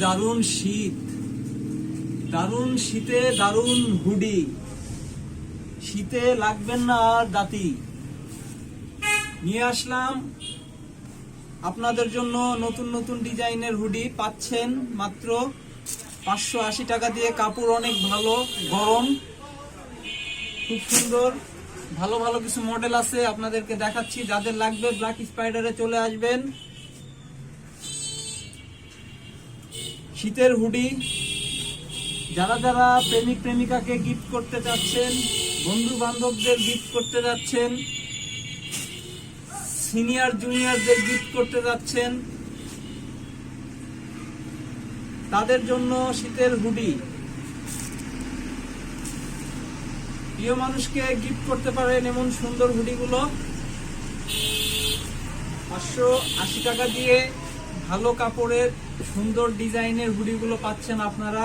দারুণ শীত। দারুণ শীতে দারুণ হুডি। শীতে লাগবেন না আর দাতি। নিয়ে আসলাম। আপনাদের জন্য নতুন নতুন ডিজাইনের হুডি পাচ্ছেন মাত্র পাঁচশো আশি টাকা দিয়ে। কাপড় অনেক ভালো, গরম, খুব সুন্দর। ভালো ভালো কিছু মডেল আছে। আপনাদেরকে দেখাচ্ছি। যাদের লাগবে ব্ল্যাক স্পাইডারে চলে আসবেন। শীতের হুডি। যারা যারা প্রেমিক প্রেমিকাকে গিফট করতে চাচ্ছেন বন্ধু বান্ধবদের গিফট করতে যাচ্ছেন সিনিয়র জুনিয়রদের গিফট করতে যাচ্ছেন, তাদের জন্য শীতের হুডি। প্রিয় মানুষকে গিফট করতে পারেন এমন সুন্দর হুডিগুলো। পাঁচশো আশি টাকা দিয়ে ভালো কাপড়ের সুন্দর ডিজাইনের হুডিগুলো পাচ্ছেন আপনারা।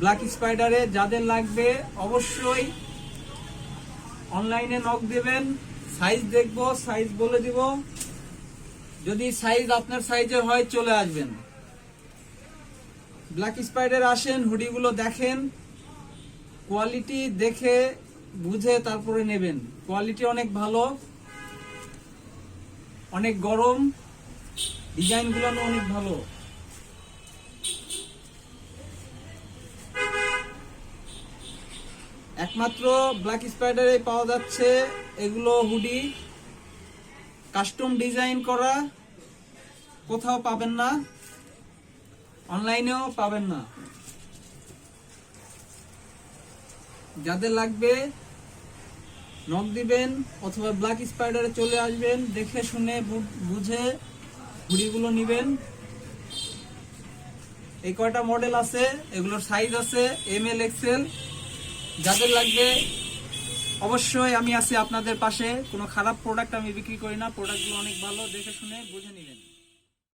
ব্ল্যাক স্পাইডারে যাদের লাগবে অবশ্যই অনলাইনে নক দেবেন। সাইজ দেখব সাইজ বলে দিব। যদি সাইজ আপনার সাইজের হয়, চলে আসবেন। ব্ল্যাক স্পাইডার আসেন, হুডিগুলো দেখেন। কোয়ালিটি দেখে, বুঝে তারপরে নেবেন। কোয়ালিটি অনেক ভালো, অনেক গরম। ডিজাইনগুলো অনেক ভালো? একমাত্র ব্ল্যাক স্পাইডারে পাওয়া যাচ্ছে, এগুলো হুডি। কাস্টম ডিজাইন করা, কোথাও পাবেন না, অনলাইনেও পাবেন না। যাদের লাগবে নক দিবেন, অথবা ব্ল্যাক স্পাইডারে চলে আসবেন, দেখে শুনে বুঝে ঘুড়িগুলো নেবেন। এই কয়টা মডেল আছে, এগুলোর সাইজ আছে এম এল এক্সেল যাদের লাগবে অবশ্যই আমি আছি আপনাদের পাশে। কোনো খারাপ প্রোডাক্ট আমি বিক্রি করি না প্রোডাক্টগুলো অনেক ভালো, দেখে শুনে বুঝে নেবেন।